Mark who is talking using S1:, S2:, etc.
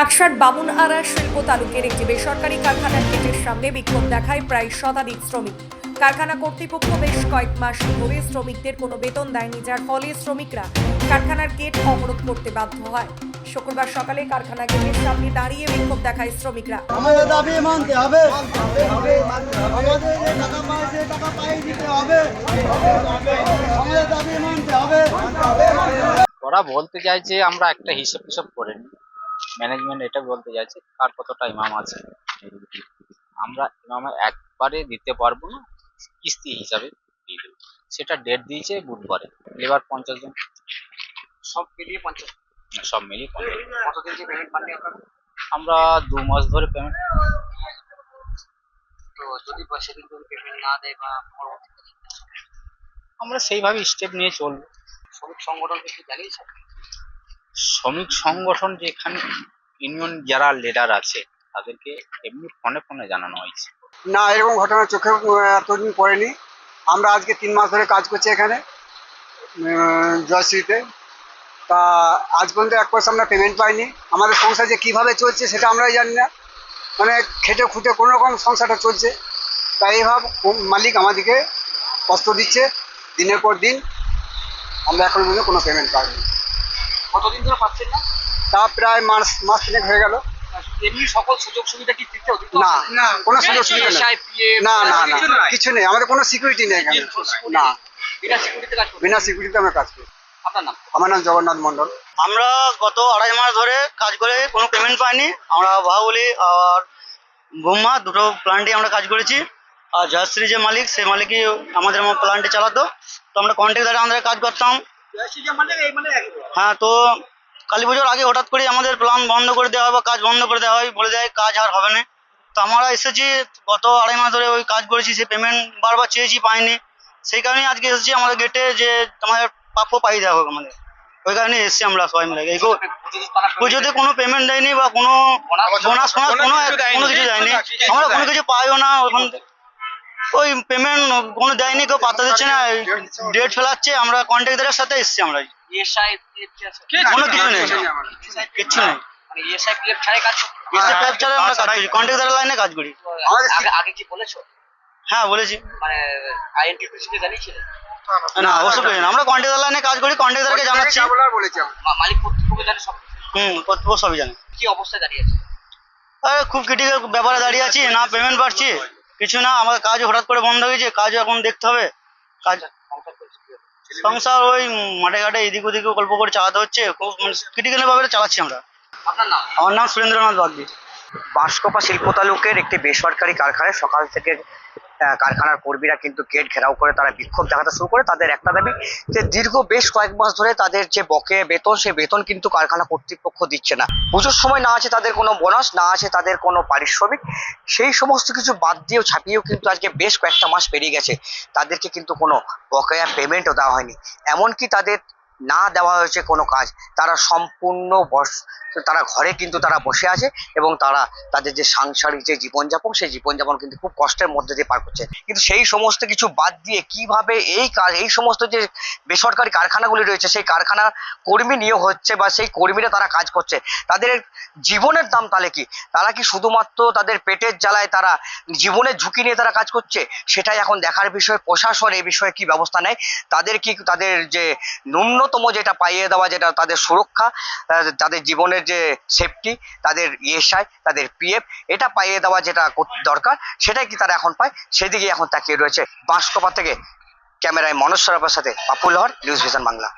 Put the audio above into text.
S1: কাকসার বামুনআড়া শিল্প তালুকের একটি বেসরকারি কারখানার গেটের সামনে বিক্ষোভ দেখায় প্রায় শতাধিক শ্রমিক। কারখানা কর্তৃপক্ষ বেশ কয়েক মাস ধরে শ্রমিকদের কোনো বেতন দেয়নি যার ফলে শ্রমিকরা কারখানার গেট অবরোধ করতে বাধ্য হয়। শুক্রবার সকালে কারখানা গেটের সামনে দাঁড়িয়ে বিক্ষোভ দেখায় শ্রমিকরা।
S2: আমাদের দাবি মানতে হবে। আমাদের যে টাকা পাই সে টাকা পাই দিতে হবে। আমাদের দাবি মানতে হবে।
S3: ওরা বলতে চাইছে আমরা একটা হিসেব টিসেব করে ম্যানেজমেন্ট এটা বলতে চাইছে কার কতটা ইমাম আছে। আমরা ইমামে একবারে দিতে পারব না কিস্তি হিসাবে দিয়ে দেবো। সেটা ডেট দিয়েছে বুধবারে। লেবার পঞ্চাশ জন।
S4: সব মিলিয়ে পঞ্চাশ।
S3: সব মিলিয়ে পঞ্চাশ।
S4: কতদিন যে পেমেন্ট পাননি আপনারা?
S3: আমরা দু মাস ধরে পেমেন্ট
S4: তো যদি সেদিন যদি পেমেন্ট না দেয় বা
S3: আমরা সেইভাবে স্টেপ নিয়ে চলবো।
S4: শ্রমিক সংগঠন কিছু জানিয়েছে?
S3: শ্রমিক সংগঠন যেখানে ইউনিয়ন যারা লিডার আছে, তাদেরকে এমনি ফোনে ফোনে জানানো হয়েছে।
S2: না, এরকম ঘটনা চোখে এতদিন পড়েনি। আমরা আজকে তিন মাস ধরে কাজ করছি এখানে জয়শ্রীতে। তা আজ পর্যন্ত এক পয়সা আমরা পেমেন্ট পাইনি। আমাদের সংসার যে কীভাবে চলছে সেটা আমরাই জানি না। মানে খেটে খুঁটে কোনো রকম সংসারটা চলছে। তাই এইভাবে মালিক আমাদেরকে কষ্ট দিচ্ছে। দিনের পর দিন আমরা এখন পর্যন্ত কোনো পেমেন্ট পাইনি।
S4: কতদিন ধরে পাচ্ছেন না?
S2: তা প্রায় মাস মাস তিনেক হয়ে গেল।
S4: এমনি সকল সুযোগ সুবিধা কি দিতে
S2: না না। কোনো সুযোগ সুবিধা নেই। না না না কিছু নেই? আমাদের কোনো সিকিউরিটি নেই এখানে। না।
S4: বিনা সিকিউরিটিতে কাজ করবেন
S2: বিনা সিকিউরিটিতে আমরা কাজ করি।
S4: আপনার নাম?
S2: আমার নাম জগন্নাথ মন্ডল
S5: আমরা গত আড়াই মাস ধরে কাজ করে কোনো পেমেন্ট পাইনি। আমরা বাহুবলি আর বোম্মা দুটো প্লান্টে আমরা কাজ করেছি। আর জয়শ্রী যে মালিক সেই মালিকই আমাদের প্লান্টে চালাতো। তো আমরা কন্ট্রাক্টারে আমাদের কাজ করতাম। হ্যাঁ তো কালী পুজোর আগে হঠাৎ করে আমাদের প্ল্যান বন্ধ করে দেওয়া হয় বা কাজ বন্ধ করে দেওয়া হয় বলে দেয় কাজ আর হবে না। তো আমরা এসেছি গত আড়াই মাস ধরে ওই কাজ করেছি সে পেমেন্ট বারবার চেয়েছি পাইনি। সেই কারণে আজকে এসেছি আমাদের গেটে যে আমাদের প্রাপ্য পাই দেওয়া হোক আমাদের। ওই কারণে এসেছি আমরা সবাই মিলে। এই পুজোতে কোনো পেমেন্ট দেয়নি বা কোনো বোনাস ফোনাস কোনো কোনো কিছু দেয়নি। আমরা কোনো কিছু পাইও না ওখান থেকে- ওই পেমেন্ট কোনো দেয়নি কেউ পাত্তা দিচ্ছে না ডেট ফেলাচ্ছে আমরা কন্ট্রাক্টারের সাথে এসেছি আমরা। কোনো কিছু নেই। কিচ্ছু নেই।
S4: মানে ইএসআই পিএফ ছাড়াই কাজ
S5: করি কন্ট্রাক্টারের লাইনে কাজ করি।
S4: আগে আগে কি বলেছ?
S5: হ্যাঁ বলেছি।
S4: মানে আইএনটিপিসি কে
S5: না অবশ্য আমরা কন্ট্রাক্টার লাইনে কাজ করি কন্ট্রাক্টারকে জানাচ্ছি।
S2: বলেছি আমরা।
S4: মা- মালিক কর্তৃপক্ষ জানে সব
S5: হুম কর্তৃপক্ষ সবই জানে।
S4: কি অবস্থায় দাঁড়িয়েছে
S5: আরে খুব ক্রিটিক্যাল ব্যাপারে দাঁড়িয়ে আছি না পেমেন্ট পাচ্ছি কিছু না আমাদের কাজ হঠাৎ করে বন্ধ হয়েছে গেছে কাজও এখন দেখতে হবে। কাজ
S4: সংসার
S5: সংসার ওই মাঠে ঘাটে এদিক ওদিক গল্প করে চালাতে হচ্ছে খুব ক্রিটিক্যাল ভাবে চালাচ্ছি আমরা।
S4: আপনার নাম?
S5: আমার নাম সুরেন্দ্রনাথ বাগদি।
S6: বাঁশকপা শিল্প তালুকের একটি বেসরকারি কারখানায় সকাল থেকে কারখানার কর্মীরা কিন্তু গেট ঘেরাও করে, তারা বিক্ষোভ দেখাতে শুরু করে। তাদের একটা দাবি যে দীর্ঘ বেশ কয়েক মাস ধরে তাদের যে বকেয়া বেতন সেই বেতন কিন্তু কারখানা কর্তৃপক্ষ দিচ্ছে না। পুজোর সময় না আছে তাদের কোনো বোনাস, না আছে তাদের কোনো পারিশ্রমিক। সেই সমস্ত কিছু বাদ দিয়েও, ছাপিয়েও কিন্তু আজকে বেশ কয়েকটা মাস পেরিয়ে গেছে। তাদেরকে কিন্তু কোনো বকেয়া পেমেন্টও দেওয়া হয়নি। এমনকি তাদের না দেওয়া হয়েছে কোনো কাজ। তারা সম্পূর্ণ বস, তারা ঘরে কিন্তু তারা বসে আছে এবং তারা তাদের যে সাংসারিক যে জীবনযাপন, সেই জীবনযাপন কিন্তু খুব কষ্টের মধ্যে দিয়ে পার করছে। কিন্তু সেই সমস্ত কিছু বাদ দিয়ে কীভাবে এই কাজ, এই সমস্ত যে বেসরকারি কারখানাগুলি রয়েছে, সেই কারখানা কর্মী নিয়োগ হচ্ছে বা সেই কর্মীরা তারা কাজ করছে, তাদের জীবনের দাম তাহলে কি? তারা কি শুধুমাত্র তাদের পেটের জ্বালায় তারা জীবনের ঝুঁকি নিয়ে তারা কাজ করছে? সেটাই এখন দেখার বিষয়। প্রশাসন এই বিষয়ে কি ব্যবস্থা নেয়? তাদের কি তাদের যে ন্যূনতম যেটা পাইয়ে দেওয়া, যেটা তাদের সুরক্ষা তাদের জীবনের যে সেফটি তাদের ইএসআই তাদের পিএফ এটা পাইয়ে দেওয়া যেটা দরকার, সেটাই কি তারা এখন পায়? সেদিকে এখন তাকিয়ে রয়েছে। বাঁশকোপা থেকে ক্যামেরায় মনোজ সরাফের সাথে পাপুল হর নিউজ ভিশন বাংলা।